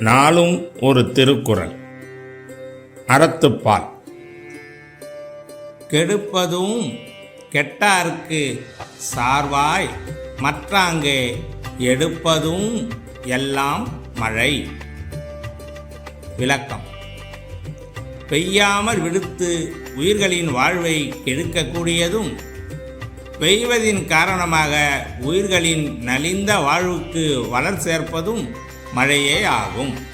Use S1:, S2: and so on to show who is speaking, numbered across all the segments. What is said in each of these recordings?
S1: நாளும் ஒரு திருக்குறள். அறத்துப்பால். கெடுப்பதும் கெட்டார்க்கு சார்வாய் மற்றாங்கே எடுப்பதும் எல்லாம் மழை. விளக்கம். பெய்யாமல் விடுத்து உயிர்களின் வாழ்வை கெடுக்கக்கூடியதும் பெய்வதின் காரணமாக உயிர்களின் நலிந்த வாழ்வுக்கு வளர் சேர்ப்பதும் மழையே ஆகும்.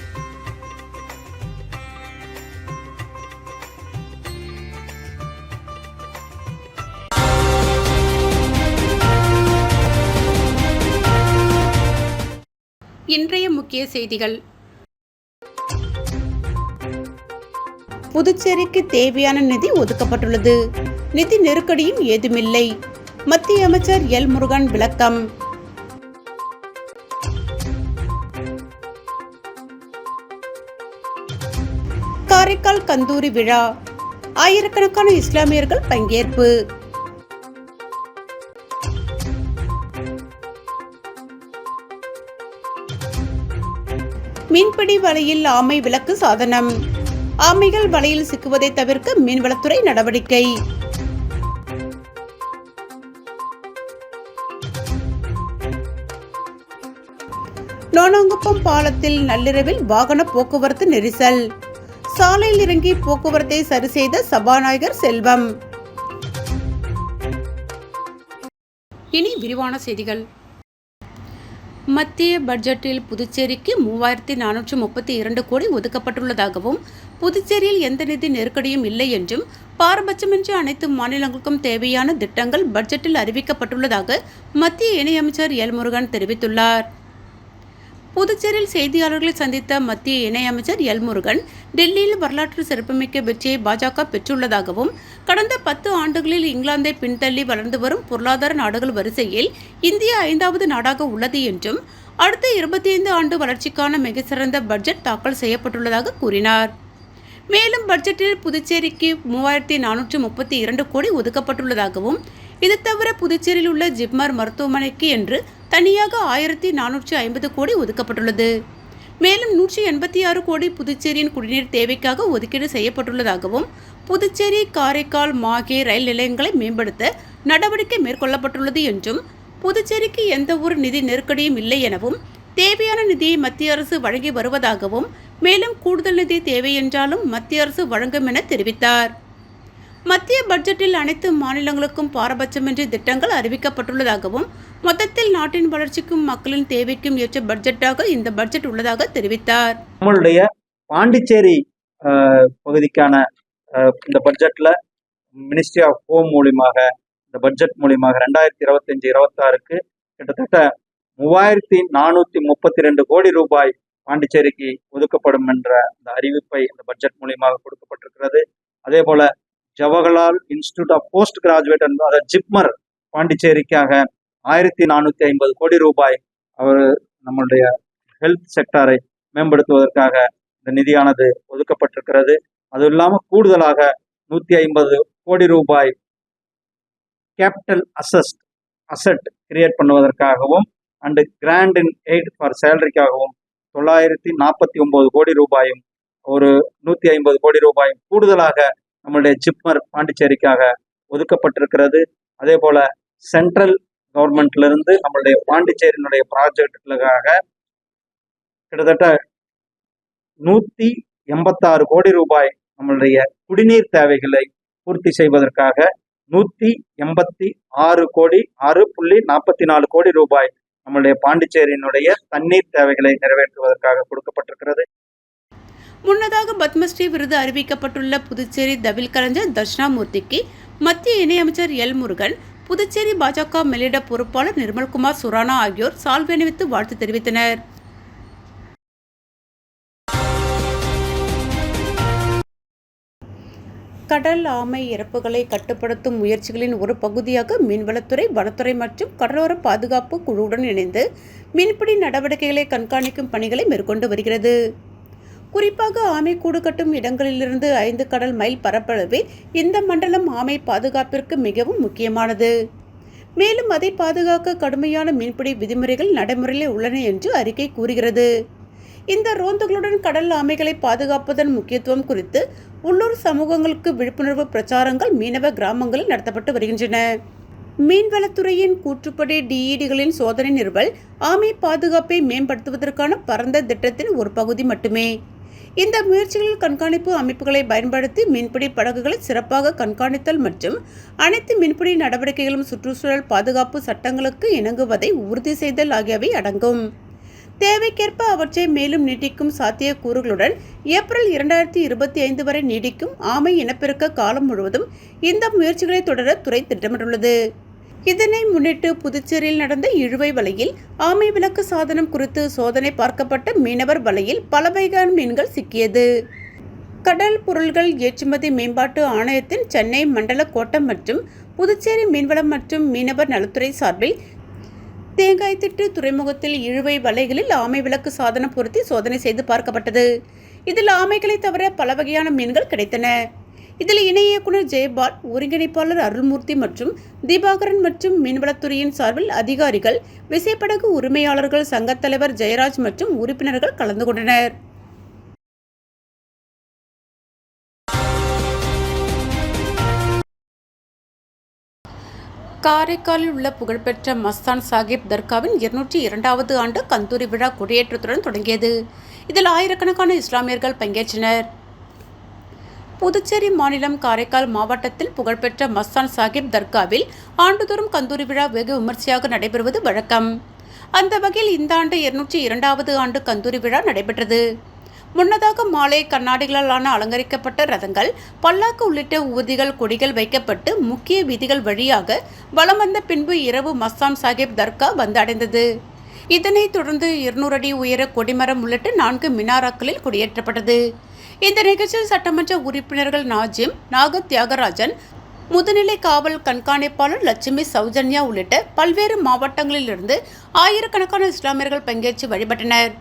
S2: இன்றைய முக்கிய செய்திகள். புதுச்சேரிக்கு தேவையான நிதி ஒதுக்கப்பட்டுள்ளது. நிதி நெருக்கடியும் ஏதுமில்லை. மத்திய அமைச்சர் எல் முருகன் விளக்கம். காரைக்கால் கந்தூரி விழா. ஆயிரக்கணக்கான இஸ்லாமியர்கள் பங்கேற்பு. மீன்பிடி வலையில் ஆமை விளக்கு சாதனம். ஆமைகள் வலையில் சிக்குவதை தவிர்க்க மீன்வளத்துறை நடவடிக்கை. நோனாங்குப்பம் பாலத்தில் நள்ளிரவில் வாகன போக்குவரத்து நெரிசல். சாலையில் இறங்கி போக்குவரத்தை சரி செய்த சபாநாயகர் செல்வம். இனி விரிவான செய்திகள். மத்திய பட்ஜெட்டில் புதுச்சேரிக்கு மூவாயிரத்தி நானூற்று முப்பத்தி இரண்டு கோடி ஒதுக்கப்பட்டுள்ளதாகவும் புதுச்சேரியில் எந்த நிதி நெருக்கடியும் இல்லை என்றும் பாரபட்சமின்றி அனைத்து மாநிலங்களுக்கும் தேவையான திட்டங்கள் பட்ஜெட்டில் அறிவிக்கப்பட்டுள்ளதாக மத்திய இணையமைச்சர் எல் முருகன் தெரிவித்துள்ளார். புதுச்சேரியில் செய்தியாளர்களை சந்தித்த மத்திய இணையமைச்சர் எல் முருகன் டெல்லியில் வரலாற்று சிறப்புமிக்க வெற்றியை பாஜக பெற்றுள்ளதாகவும் கடந்த பத்து ஆண்டுகளில் இங்கிலாந்தை பின்தள்ளி வளர்ந்து வரும் பொருளாதார நாடுகள் வரிசையில் இந்தியா ஐந்தாவது நாடாக உள்ளது என்றும் அடுத்த இருபத்தி ஐந்து ஆண்டு வளர்ச்சிக்கான மிகச்சிறந்த பட்ஜெட் தாக்கல் செய்யப்பட்டுள்ளதாக கூறினார். மேலும் பட்ஜெட்டில் புதுச்சேரிக்கு மூவாயிரத்தி நானூற்று முப்பத்தி இரண்டு கோடி ஒதுக்கப்பட்டுள்ளதாகவும் இது தவிர புதுச்சேரியில் உள்ள ஜிப்மர் மருத்துவமனைக்கு என்று தனியாக ஆயிரத்தி நானூற்றி ஐம்பது கோடி ஒதுக்கப்பட்டுள்ளது. மேலும் நூற்றி எண்பத்தி ஆறு கோடி புதுச்சேரியின் குடிநீர் தேவைக்காக ஒதுக்கீடு செய்யப்பட்டுள்ளதாகவும் புதுச்சேரி காரைக்கால் மாகே ரயில் நிலையங்களை மேம்படுத்த நடவடிக்கை மேற்கொள்ளப்பட்டுள்ளது என்றும் புதுச்சேரிக்கு எந்த ஒரு நிதி நெருக்கடியும் இல்லை எனவும் தேவையான நிதியை மத்திய அரசு வழங்கி வருவதாகவும் மேலும் கூடுதல் நிதி தேவை என்றாலும் மத்திய அரசு வழங்கும் என தெரிவித்தார். மத்திய பட்ஜெட்டில் அனைத்து மாநிலங்களுக்கும் பாரபட்சமின்றி திட்டங்கள் அறிவிக்கப்பட்டுள்ளதாகவும் மொத்தத்தில் நாட்டின் வளர்ச்சிக்கும் மக்களின் தேவைக்கும் ஏற்ற பட்ஜெட்டாக இந்த பட்ஜெட் உள்ளதாக தெரிவித்தார்.
S3: நம்மளுடைய பாண்டிச்சேரி பகுதிக்கான இந்த பட்ஜெட்ல மினிஸ்ட்ரி ஆஃப் ஹோம் மூலியமாக இந்த பட்ஜெட் மூலியமாக ரெண்டாயிரத்தி இருபத்தஞ்சு இருபத்தாறுக்கு கிட்டத்தட்ட மூவாயிரத்தி நானூத்தி முப்பத்தி ரெண்டு கோடி ரூபாய் பாண்டிச்சேரிக்கு ஒதுக்கப்படும் என்ற இந்த அறிவிப்பை இந்த பட்ஜெட் மூலியமாக கொடுக்கப்பட்டிருக்கிறது. அதே போல Jawaharlal institute of post graduate அதாவது ஜிப்மர் பாண்டிச்சேரிக்காக ஆயிரத்தி நானூற்றி ஐம்பது கோடி ரூபாய் அவர் நம்மளுடைய ஹெல்த் செக்டாரை மேம்படுத்துவதற்காக இந்த நிதியானது ஒதுக்கப்பட்டிருக்கிறது. அதுவும் இல்லாமல் கூடுதலாக நூற்றி ஐம்பது கோடி ரூபாய் capital assessed asset create பண்ணுவதற்காகவும் and grant in aid for சேலரிக்காகவும் தொள்ளாயிரத்தி நாற்பத்தி ஒன்பது கோடி ரூபாயும் ஒரு நூற்றி ஐம்பது கோடி ரூபாயும் கூடுதலாக நம்மளுடைய ஜிப்மர் பாண்டிச்சேரிக்காக ஒதுக்கப்பட்டிருக்கிறது. அதே போல சென்ட்ரல் கவர்மெண்ட்ல இருந்து நம்மளுடைய பாண்டிச்சேரியினுடைய ப்ராஜெக்டுகளுக்காக கிட்டத்தட்ட நூத்தி எண்பத்தாறு கோடி ரூபாய் நம்மளுடைய குடிநீர் தேவைகளை பூர்த்தி செய்வதற்காக நூத்தி எண்பத்தி ஆறு கோடி ஆறு புள்ளி நாற்பத்தி நாலு கோடி ரூபாய் நம்மளுடைய பாண்டிச்சேரியினுடைய தண்ணீர் தேவைகளை நிறைவேற்றுவதற்காக கொடுக்கப்பட்டிருக்கிறது.
S2: முன்னதாக பத்மஸ்ரீ விருது அறிவிக்கப்பட்டுள்ள புதுச்சேரி தவில் கலைஞர் தட்சிணாமூர்த்திக்கு மத்திய இணையமைச்சர் எல் முருகன் புதுச்சேரி பாஜக மேலிட பொறுப்பாளர் நிர்மல்குமார் சுரானா ஆகியோர் சால்வை அணிவித்து வாழ்த்து தெரிவித்தனர். கடல் ஆமை இறப்புகளை கட்டுப்படுத்தும் முயற்சிகளின் ஒரு பகுதியாக மீன்வளத்துறை வனத்துறை மற்றும் கடலோர பாதுகாப்பு குழுவுடன் இணைந்து மீன்பிடி நடவடிக்கைகளை கண்காணிக்கும் பணிகளை மேற்கொண்டு வருகிறது. குறிப்பாக ஆமை கூடு கட்டும் இடங்களிலிருந்து ஐந்து கடல் மைல் பரப்பளவே இந்த மண்டலம் ஆமை பாதுகாப்பிற்கு மிகவும் முக்கியமானது. மேலும் அதை பாதுகாக்க கடுமையான மீன்பிடி விதிமுறைகள் நடைமுறையில் உள்ளன என்று அறிக்கை கூறுகிறது. இந்த ரோந்துகளுடன் கடல் ஆமைகளை பாதுகாப்பதன் முக்கியத்துவம் குறித்து உள்ளூர் சமூகங்களுக்கு விழிப்புணர்வு பிரச்சாரங்கள் மீனவ கிராமங்களில் நடத்தப்பட்டு வருகின்றன. மீன்வளத்துறையின் கூற்றுப்படி டிஇடிகளின் சோதனை நிறுவல் ஆமை பாதுகாப்பை மேம்படுத்துவதற்கான பரந்த திட்டத்தின் ஒரு பகுதி மட்டுமே. இந்த முயற்சிகளில் கண்காணிப்பு அமைப்புகளை பயன்படுத்தி மீன்பிடி படகுகளை சிறப்பாக கண்காணித்தல் மற்றும் அனைத்து மீன்பிடி நடவடிக்கைகளும் சுற்றுச்சூழல் பாதுகாப்பு சட்டங்களுக்கு இணங்குவதை உறுதி செய்தல் ஆகியவை அடங்கும். தேவைக்கேற்ப அவற்றை மேலும் நீட்டிக்கும் சாத்தியக்கூறுகளுடன் ஏப்ரல் இரண்டாயிரத்தி இருபத்தி ஐந்து வரை நீடிக்கும் ஆமை இனப்பெருக்க காலம் முழுவதும் இந்த முயற்சிகளை தொடர துறை திட்டமிட்டுள்ளது. இதனை முன்னிட்டு புதுச்சேரியில் நடந்த இழுவை வலையில் ஆமை விளக்கு சாதனம் குறித்து சோதனை பார்க்கப்பட்ட மீனவர் வலையில் பல வகையான மீன்கள் சிக்கியது. கடல் பொருள்கள் ஏற்றுமதி மேம்பாட்டு ஆணையத்தின் சென்னை மண்டல கோட்டம் மற்றும் புதுச்சேரி மீன்வளம் மற்றும் மீனவர் நலத்துறை சார்பில் தேங்காய் திட்டு துறைமுகத்தில் இழுவை வலைகளில் ஆமை விளக்கு சாதனம் பொருத்தி சோதனை செய்து பார்க்கப்பட்டது. இதில் ஆமைகளை தவிர பல வகையான மீன்கள் கிடைத்தன. இதில் இணை இயக்குனர் ஜெயபால் ஒருங்கிணைப்பாளர் அருள்மூர்த்தி மற்றும் தீபாகரன் மற்றும் மீன்வளத்துறையின் சார்பில் அதிகாரிகள் விசைப்படகு உரிமையாளர்கள் சங்கத் தலைவர் ஜெயராஜ் மற்றும் உறுப்பினர்கள் கலந்து கொண்டனர். காரைக்காலில் உள்ள புகழ்பெற்ற மஸ்தான் சாஹிப் தர்காவின் இருநூற்றி இரண்டாவது ஆண்டு கந்தூரி விழா கொடியேற்றத்துடன் தொடங்கியது. இதில் ஆயிரக்கணக்கான இஸ்லாமியர்கள் பங்கேற்றனர். புதுச்சேரி மாநிலம் காரைக்கால் மாவட்டத்தில் புகழ்பெற்ற மஸ்தான் சாஹிப் தர்காவில் ஆண்டுதோறும் கந்தூரி விழா வெகு விமர்சையாக நடைபெறுவது வழக்கம். அந்த வகையில் இந்த ஆண்டு இருநூற்றி இரண்டாவது ஆண்டு கந்தூரி விழா நடைபெற்றது. முன்னதாக மாலை கண்ணாடிகளாலான அலங்கரிக்கப்பட்ட ரதங்கள் பல்லாக்கு உள்ளிட்ட ஊர்திகள் கொடிகள் வைக்கப்பட்டு முக்கிய வீதிகள் வழியாக வலம் வந்த பின்பு இரவு மஸ்தான் சாஹிப் தர்கா வந்தடைந்தது இதனைத் தொடர்ந்து இருநூறு அடி உயர கொடிமரம் உள்ளிட்ட நான்கு மினாராக்களில் கொடியேற்றப்பட்டது. இந்த நிகழ்ச்சியில் சட்டமன்ற உறுப்பினர்கள் நாஜிம் நாக தியாகராஜன் முதுநிலை காவல் கண்காணிப்பாளர் லட்சுமி சௌஜன்யா உள்ளிட்ட பல்வேறு மாவட்டங்களிலிருந்து ஆயிரக்கணக்கான இஸ்லாமியர்கள் பங்கேற்று வழிபட்டனர்.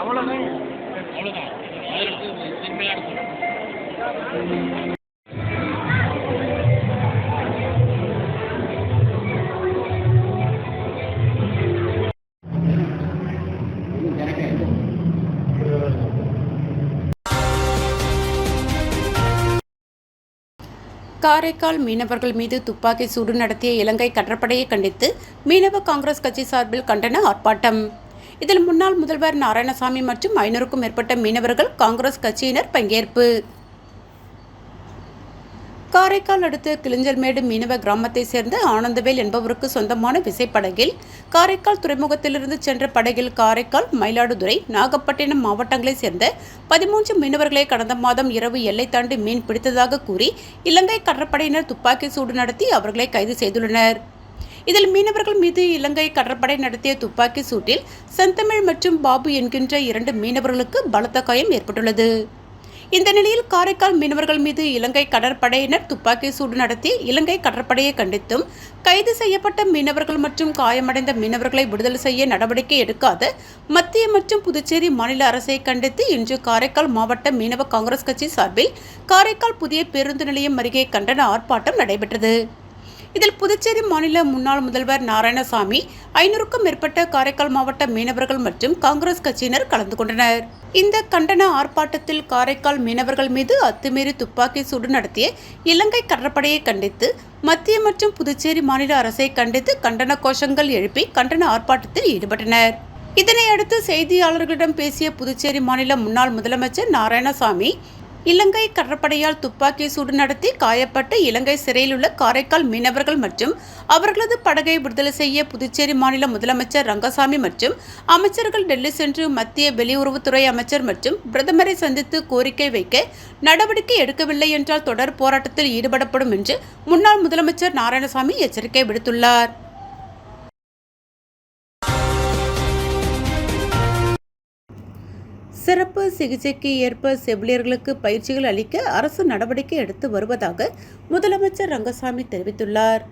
S4: அவ்வளோதான் அவ்வளோதான்
S2: காரைக்கால் மீனவர்கள் மீது துப்பாக்கி சூடு நடத்திய இலங்கை கடற்படையை கண்டித்து மீனவ காங்கிரஸ் கட்சி சார்பில் கண்டன ஆர்ப்பாட்டம். இதில் முன்னாள் முதல்வர் நாராயணசாமி மற்றும் ஐநூறுக்கும் மேற்பட்ட மீனவர்கள் காங்கிரஸ் கட்சியினர் பங்கேற்பு. காரைக்கால் அடுத்த கிளிஞ்சல்மேடு மீனவ கிராமத்தை சேர்ந்த ஆனந்தவேல் என்பவருக்கு சொந்தமான விசைப்படகில் காரைக்கால் துறைமுகத்திலிருந்து சென்ற படகில் காரைக்கால் மயிலாடுதுறை நாகப்பட்டினம் மாவட்டங்களைச் சேர்ந்த பதிமூன்று மீனவர்களை கடந்த மாதம் இரவு எல்லை தாண்டி மீன் பிடித்ததாக கூறி இலங்கை கடற்படையினர் துப்பாக்கி சூடு நடத்தி அவர்களை கைது செய்துள்ளனர். இதில் மீனவர்கள் மீது இலங்கை கடற்படை நடத்திய துப்பாக்கி சூட்டில் செந்தமிழ் மற்றும் பாபு என்கின்ற இரண்டு மீனவர்களுக்கு பலத்த காயம் ஏற்பட்டுள்ளது. இந்த நிலையில் காரைக்கால் மீனவர்கள் மீது இலங்கை கடற்படையினர் துப்பாக்கி சூடு நடத்தி இலங்கை கடற்படையை கண்டித்தும் கைது செய்யப்பட்ட மீனவர்கள் மற்றும் காயமடைந்த மீனவர்களை விடுதலை செய்ய நடவடிக்கை எடுக்காத மத்திய மற்றும் புதுச்சேரி மாநில அரசை கண்டித்து இன்று காரைக்கால் மாவட்ட மீனவ காங்கிரஸ் கட்சி சார்பில் காரைக்கால் புதிய பேருந்து நிலையம் அருகே கண்டன ஆர்ப்பாட்டம் நடைபெற்றது. இதில் புதுச்சேரி மாநில முன்னாள் முதல்வர் நாராயணசாமி ஐநூறுக்கும் மேற்பட்ட காரைக்கால் மாவட்ட மீனவர்கள் மற்றும் காங்கிரஸ் கட்சியினர் கலந்து கொண்டனர். இந்த கண்டன ஆர்ப்பாட்டத்தில் காரைக்கால் மீனவர்கள் மீது அத்துமீறி துப்பாக்கி சூடு நடத்திய இலங்கை கடற்படையை கண்டித்து மத்திய மற்றும் புதுச்சேரி மாநில அரசை கண்டித்து கண்டன கோஷங்கள் எழுப்பி கண்டன ஆர்ப்பாட்டத்தில் ஈடுபட்டனர். இதனையடுத்து செய்தியாளர்களிடம் பேசிய புதுச்சேரி மாநில முன்னாள் முதலமைச்சர் நாராயணசாமி இலங்கை கடற்படையால் துப்பாக்கி சூடு நடத்தி காயப்பட்ட இலங்கை சிறையில் உள்ள காரைக்கால் மீனவர்கள் மற்றும் அவர்களது படகை விடுதலை செய்ய புதுச்சேரி மாநில முதலமைச்சர் ரங்கசாமி மற்றும் அமைச்சர்கள் டெல்லி சென்று மத்திய வெளியுறவுத்துறை அமைச்சர் மற்றும் பிரதமரை சந்தித்து கோரிக்கை வைக்க நடவடிக்கை எடுக்கவில்லை என்றால் தொடர் போராட்டத்தில் ஈடுபடப்படும் என்று முன்னாள் முதலமைச்சர் நாராயணசாமி எச்சரிக்கை விடுத்துள்ளார். சிறப்பு சிகிச்சைக்கு ஏற்ப செவிலியர்களுக்கு பயிற்சிகள் அளிக்க அரசு நடவடிக்கை எடுத்து வருவதாக முதலமைச்சர் ரங்கசாமி தெரிவித்துள்ளார்.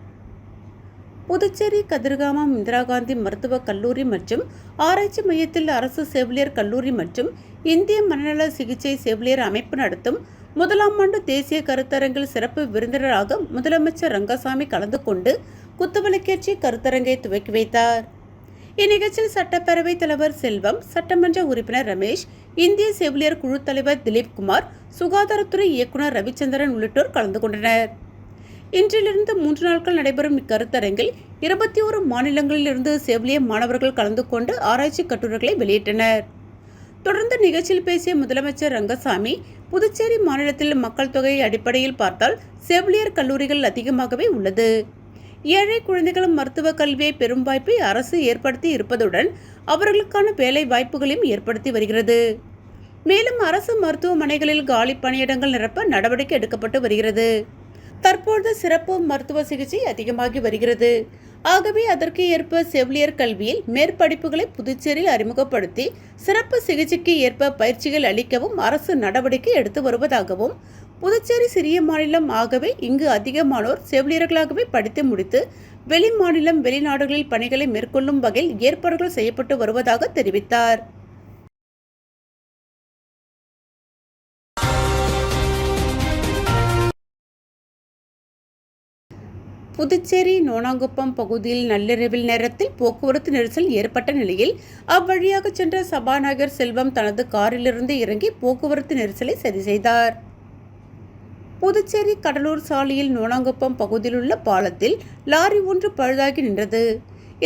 S2: புதுச்சேரி கதிர்காமம் இந்திரா காந்தி மருத்துவக் கல்லூரி மற்றும் ஆராய்ச்சி மையத்தில் அரசு செவிலியர் கல்லூரி மற்றும் இந்திய மனநல சிகிச்சை செவிலியர் அமைப்பு நடத்தும் முதலாம் ஆண்டு தேசிய கருத்தரங்கில் சிறப்பு விருந்தினராக முதலமைச்சர் ரங்கசாமி கலந்து கொண்டு குத்துவிளக்கேற்றி கருத்தரங்கை துவக்கி வைத்தார். இந்நிகழ்ச்சியில் சட்டப்பேரவைத் தலைவர் செல்வம் சட்டமன்ற உறுப்பினர் ரமேஷ் இந்திய செவிலியர் குழு தலைவர் திலீப் குமார் சுகாதாரத்துறை இயக்குனர் ரவிச்சந்திரன் உள்ளிட்டோர் கலந்து கொண்டனர். இன்றிலிருந்து மூன்று நாட்கள் நடைபெறும் இக்கருத்தரங்கில் இருபத்தி ஒரு மாநிலங்களிலிருந்து செவிலிய மாணவர்கள் கலந்து கொண்டு ஆராய்ச்சி கட்டுரைகளை வெளியிட்டனர். தொடர்ந்து நிகழ்ச்சியில் பேசிய முதலமைச்சர் ரங்கசாமி புதுச்சேரி மாநிலத்தில் மக்கள் தொகை அடிப்படையில் பார்த்தால் செவிலியர் கல்லூரிகள் அதிகமாகவே உள்ளது. ஏழை குழந்தைகளும் மருத்துவ கல்வியை பெறும் வாய்ப்பை அரசு ஏற்படுத்தி இருப்பதுடன் அவர்களுக்கான வேலை வாய்ப்புகளையும் ஏற்படுத்தி வருகிறது. மேலும் அரசு மருத்துவமனைகளில் காலி பணியிடங்கள் நிரப்ப நடவடிக்கை எடுக்கப்பட்டு வருகிறது. தற்பொழுது சிறப்பு மருத்துவ சிகிச்சை அதிகமாகி வருகிறது. ஆகவே அதற்கு ஏற்ப செவிலியர் கல்வியில் மேற்படிப்புகளை புதுச்சேரியில் அறிமுகப்படுத்தி சிறப்பு சிகிச்சைக்கு ஏற்ப பயிற்சிகள் அளிக்கவும் அரசு நடவடிக்கை எடுத்து வருவதாகவும் புதுச்சேரி சிறிய மாநிலம் ஆகவே இங்கு அதிகமானோர் செவிலியர்களாகவே படித்து முடித்து வெளி மாநிலம் வெளிநாடுகளில் பணிகளை மேற்கொள்ளும் வகையில் ஏற்பாடுகள் செய்யப்பட்டு வருவதாக தெரிவித்தார். புதுச்சேரி நோனாங்குப்பம் பகுதியில் நள்ளிரவில் நேரத்தில் போக்குவரத்து நெரிசல் ஏற்பட்ட நிலையில் அவ்வழியாக சென்ற சபாநாயகர் செல்வம் தனது காரிலிருந்து இறங்கி போக்குவரத்து நெரிசலை சரி செய்தார். புதுச்சேரி கடலூர் சாலையில் நோனாங்குப்பம் பகுதியிலுள்ள பாலத்தில் லாரி ஒன்று பழுதாகி நின்றது.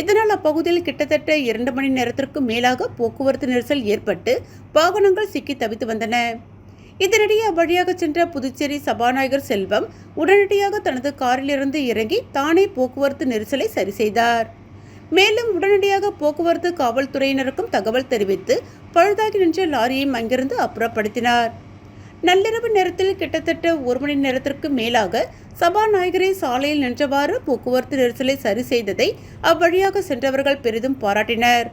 S2: இதனால் அப்பகுதியில் கிட்டத்தட்ட இரண்டு மணி நேரத்திற்கு மேலாக போக்குவரத்து நெரிசல் ஏற்பட்டு வாகனங்கள் சிக்கி தவித்து வந்தன. இதனிடையே அவ்வழியாக சென்ற புதுச்சேரி சபாநாயகர் செல்வம் உடனடியாக தனது காரிலிருந்து இறங்கி தானே போக்குவரத்து நெரிசலை சரி செய்தார். மேலும் உடனடியாக போக்குவரத்து காவல்துறையினருக்கும் தகவல் தெரிவித்து பழுதாகி நின்ற லாரியை அங்கிருந்து அப்புறப்படுத்தினார். நள்ளிரவு நேரத்தில் கிட்டத்தட்ட ஒரு மணி நேரத்திற்கு மேலாக சபாநாயகரை சாலையில் நின்றவாறு போக்குவரத்து நெரிசலை சரி செய்ததை அவ்வழியாக சென்றவர்கள் பெரிதும் பாராட்டினர்.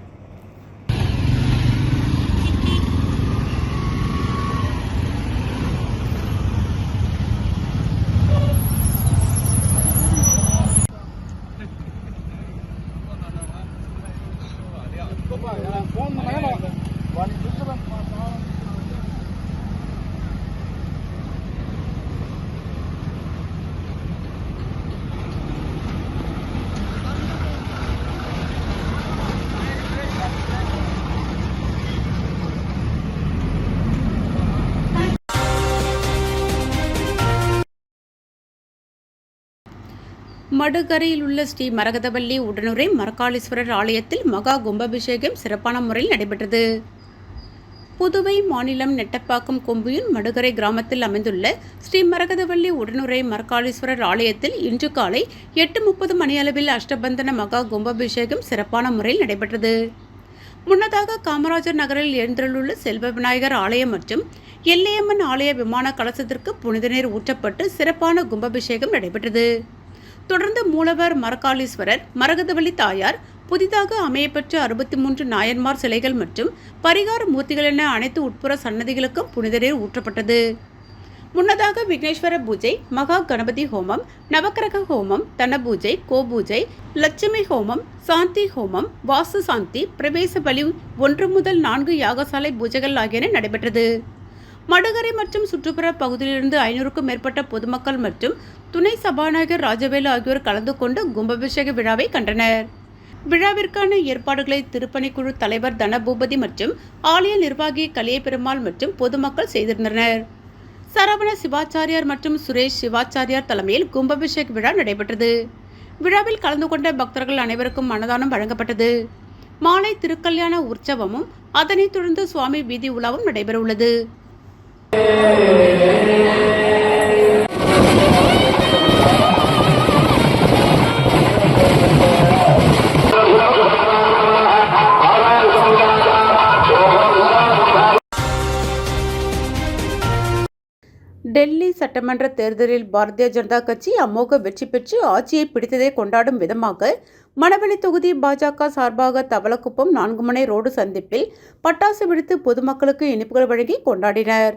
S2: மடுகரையில் உள்ள ஸ்ரீ மரகதவல்லி உடனுரை மரக்காளீஸ்வரர் ஆலயத்தில் மகா கும்பாபிஷேகம் சிறப்பான முறையில் நடைபெற்றது. புதுவை மாநிலம் நெட்டப்பாக்கம் கொம்புயின் மடுகரை கிராமத்தில் அமைந்துள்ள ஸ்ரீ மரகதவல்லி உடனுரை மரக்காளீஸ்வரர் ஆலயத்தில் இன்று காலை எட்டு முப்பது மணியளவில் அஷ்டபந்தன மகா கும்பாபிஷேகம் சிறப்பான முறையில் நடைபெற்றது. முன்னதாக காமராஜர் நகரில் எழுந்தருளுள்ள செல்வ விநாயகர் ஆலயம் மற்றும் எல்லையம்மன் ஆலய விமான கலசத்திற்கு புனித நீர் ஊற்றப்பட்டு சிறப்பான கும்பாபிஷேகம் நடைபெற்றது. தொடர்ந்து மூலவர் மரக்காளீஸ்வரர் மரகதவள்ளி தாயார் புதிதாக அமையப்பெற்ற அறுபத்தி மூன்று நாயன்மார் சிலைகள் மற்றும் பரிகார மூர்த்திகள் என அனைத்து உட்புற சன்னதிகளுக்கும் புனித ஊற்றப்பட்டது. முன்னதாக விக்னேஸ்வர பூஜை மகா கணபதி ஹோமம் நவக்கிரக ஹோமம் தனபூஜை கோபூஜை லட்சுமி ஹோமம் சாந்தி ஹோமம் வாசு சாந்தி பிரவேச பலி ஒன்று முதல் நான்கு யாகசாலை பூஜைகள் ஆகியன நடைபெற்றது. மடுகரை மற்றும் சுற்றுப்புற பகுதியிலிருந்து ஐநூறுக்கும் மேற்பட்ட பொதுமக்கள் மற்றும் துணை சபாநாயகர் ராஜவேலு ஆகியோர் கலந்து கொண்டு கும்பாபிஷேக விழாவை கண்டனர். விழாவிற்கான ஏற்பாடுகளை திருப்பணிக்குழு தலைவர் தனபூபதி மற்றும் ஆலய நிர்வாகி கலியபெருமாள் மற்றும் பொதுமக்கள் செய்திருந்தனர். சரவண சிவாச்சாரியார் மற்றும் சுரேஷ் சிவாச்சாரியார் தலைமையில் கும்பாபிஷேக் விழா நடைபெற்றது. விழாவில் கலந்து கொண்ட பக்தர்கள் அனைவருக்கும் அன்னதானம் வழங்கப்பட்டது. மாலை திருக்கல்யாண உற்சவமும் அதனைத் தொடர்ந்து சுவாமி வீதி உலாவும் நடைபெறவுள்ளது. டெல்லி சட்டமன்ற தேர்தலில் பாரதிய ஜனதா கட்சி அமோக வெற்றி பெற்று ஆட்சியை பிடித்ததை கொண்டாடும் விதமாக மணவெளி தொகுதி பாஜக சார்பாக தவளக்குப்பம் நான்கு மணி ரோடு சந்திப்பில் பட்டாசு வெடித்து பொதுமக்களுக்கு இனிப்புகள் வழங்கி கொண்டாடினர்.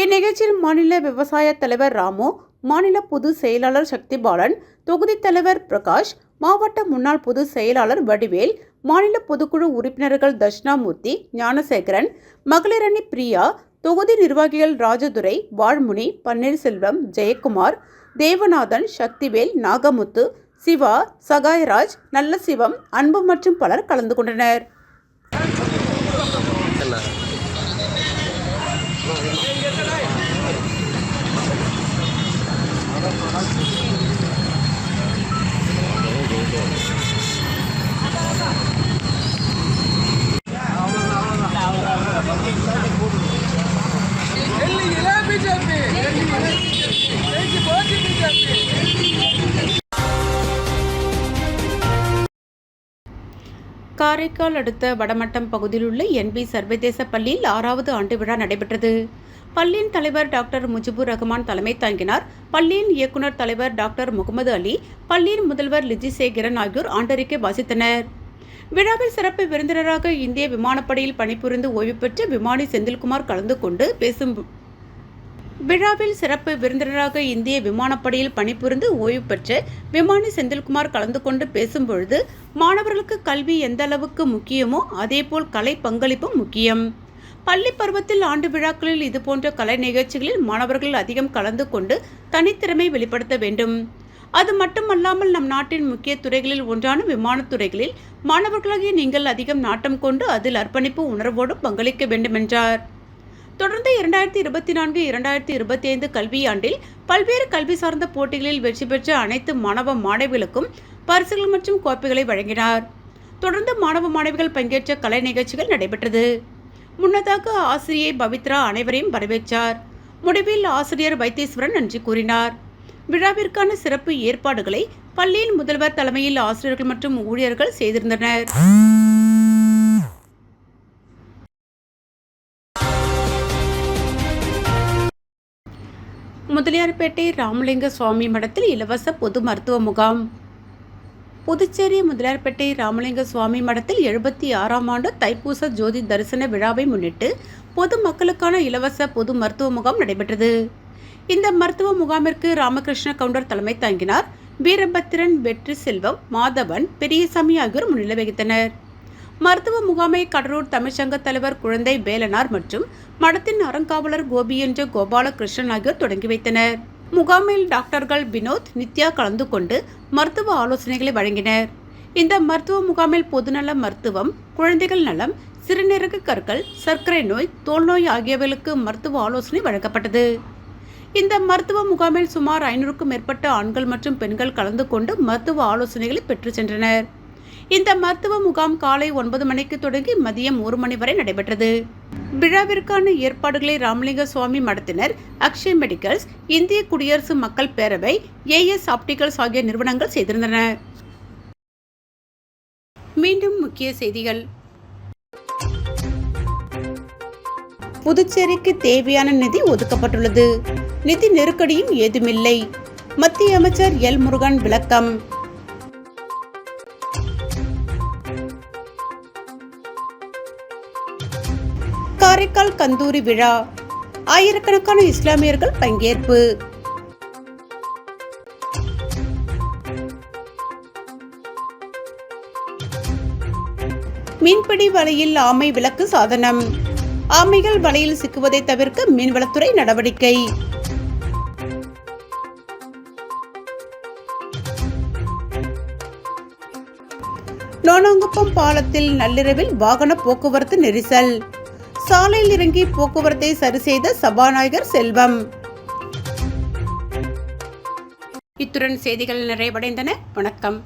S2: இந்நிகழ்ச்சியில் மாநில விவசாய தலைவர் ராமு மாநில பொது செயலாளர் சக்திபாலன் தொகுதி தலைவர் பிரகாஷ் மாவட்ட முன்னாள் பொது செயலாளர் வடிவேல் மாநில பொதுக்குழு உறுப்பினர்கள் தட்சிணாமூர்த்தி ஞானசேகரன் மகளிரணி பிரியா தொகுதி நிர்வாகிகள் ராஜதுரை வாழ்முனி பன்னீர்செல்வம் ஜெயக்குமார் தேவநாதன் சக்திவேல் நாகமுத்து சிவா சகாயராஜ் நல்ல சிவம் அன்பு மற்றும் பலர் கலந்து கொண்டனர். காரைக்கால் அடுத்த வடமட்டம் பகுதியில் உள்ள என்பி சர்வதேச பள்ளியில் ஆறாவது ஆண்டு விழா நடைபெற்றது. பள்ளியின் தலைவர் டாக்டர் முஜிபுர் ரஹ்மான் தலைமை தாங்கினார். பள்ளியின் இயக்குனர் தலைவர் டாக்டர் முகமது அலி பள்ளியின் முதல்வர் லிஜி சேகரன் ஆகியோர் ஆண்டறிக்கை வாசித்தனர். விழாவில் சிறப்பு விருந்தினராக இந்திய விமானப்படையில் பணிபுரிந்து ஓய்வு பெற்ற விமானி செந்தில்குமார் கலந்து கொண்டு பேசும் விழாவில் சிறப்பு விருந்தினராக இந்திய விமானப்படையில் பணிபுரிந்து ஓய்வு பெற்ற விமானி செந்தில்குமார் கலந்து கொண்டு பேசும்பொழுது மாணவர்களுக்கு கல்வி எந்த அளவுக்கு முக்கியமோ அதேபோல் கலை பங்களிப்பும் முக்கியம். பள்ளி பருவத்தில் ஆண்டு விழாக்களில் இதுபோன்ற கலை நிகழ்ச்சிகளில் மாணவர்கள் அதிகம் கலந்து கொண்டு தனித்திறமை வெளிப்படுத்த வேண்டும். அது மட்டுமல்லாமல் நம் நாட்டின் முக்கிய துறைகளில் ஒன்றான விமானத்துறைகளில் மாணவர்களாகிய நீங்கள் அதிகம் நாட்டம் கொண்டு அதில் அர்ப்பணிப்பு உணர்வோடு பங்களிக்க வேண்டுமென்றார். தொடர்ந்து இரண்டாயிரத்தி இருபத்தி நான்கு இரண்டாயிரத்தி இருபத்தி ஐந்து கல்வியாண்டில் பல்வேறு கல்வி சார்ந்த போட்டிகளில் வெற்றி பெற்ற அனைத்து மாணவ மாணவிகளுக்கும் பரிசுகள் மற்றும் கோப்பைகளை வழங்கினார். தொடர்ந்து மாணவ மாணவிகள் பங்கேற்ற கலை நிகழ்ச்சிகள் நடைபெற்றது. முன்னதாக ஆசிரியை பவித்ரா அனைவரையும் வரவேற்றார். முடிவில் ஆசிரியர் வைத்தீஸ்வரன் நன்றி கூறினார். விழாவிற்கான சிறப்பு ஏற்பாடுகளை பள்ளியின் முதல்வர் தலைமையில் ஆசிரியர்கள் மற்றும் ஊழியர்கள் செய்திருந்தனர். முதலியார்பேட்டை ராமலிங்க சுவாமி மடத்தில் இலவச பொது மருத்துவ முகாம். புதுச்சேரி முதலியார்பேட்டை ராமலிங்க சுவாமி மடத்தில் எழுபத்தி ஆறாம் ஆண்டு தைப்பூச ஜோதி தரிசன விழாவை முன்னிட்டு பொது மக்களுக்கான இலவச பொது மருத்துவ முகாம் நடைபெற்றது. இந்த மருத்துவ முகாமிற்கு ராமகிருஷ்ண கவுண்டர் தலைமை தாங்கினார். வீரபத்திரன் வெற்றி செல்வம் மாதவன் பெரியசாமி ஆகியோர் முன்னிலை வகித்தனர். மருத்துவ முகாமை கடலூர் தமிழ்ச்சங்க தலைவர் குழந்தை வேலனார் மற்றும் மடத்தின் அறங்காவலர் கோபி என்ற கோபாலகிருஷ்ணன் ஆகியோர் தொடங்கி வைத்தனர். முகாமில் டாக்டர்கள் வினோத் நித்யா கலந்து கொண்டு மருத்துவ ஆலோசனைகளை வழங்கினர். இந்த மருத்துவ முகாமில் பொதுநல மருத்துவம் குழந்தைகள் நலம் சிறுநீரக கற்கள் சர்க்கரை நோய் தோல்நோய் ஆகியவைகளுக்கு மருத்துவ ஆலோசனை வழங்கப்பட்டது. இந்த மருத்துவ முகாமில் சுமார் ஐநூறுக்கும் மேற்பட்ட ஆண்கள் மற்றும் பெண்கள் கலந்து கொண்டு மருத்துவ ஆலோசனைகளை பெற்று சென்றனர். இந்த மருத்துவ முகாம் காலை ஒன்பது மணிக்கு தொடங்கி மதியம் ஒரு மணி வரை நடைபெற்றது. விழாவிற்கான ஏற்பாடுகளை ராமலிங்க சுவாமி மடத்தினர் அக்ஷய் மெடிக்கல்ஸ் இந்திய குடியரசு மக்கள் பேரவை ஏஎஸ் ஆப்டிகல்ஸ் ஆகிய நிறுவனங்கள் செய்திருந்தன. மீண்டும் முக்கிய செய்திகள். புதுச்சேரிக்கு தேவையான நிதி ஒதுக்கப்பட்டுள்ளது. நிதி நெருக்கடியும் ஏதுமில்லை. மத்திய அமைச்சர் எல் முருகன் விளக்கம். காரைக்கால் கந்தூரி விழா. ஆயிரக்கணக்கான இஸ்லாமியர்கள் பங்கேற்பு. மீன்பிடி வலையில் ஆமை விளக்கு சாதனம். ஆமைகள் வலையில் சிக்குவதை தவிர்க்க மீன்வளத்துறை நடவடிக்கை. நோனாங்குப்பம் பாலத்தில் நள்ளிரவில் வாகன போக்குவரத்து நெரிசல். சாலையில் இறங்கி போக்குவரத்தை சரி செய்த சபாநாயகர் செல்வம். இத்துடன் செய்திகள் நிறைவடைந்தன. வணக்கம்.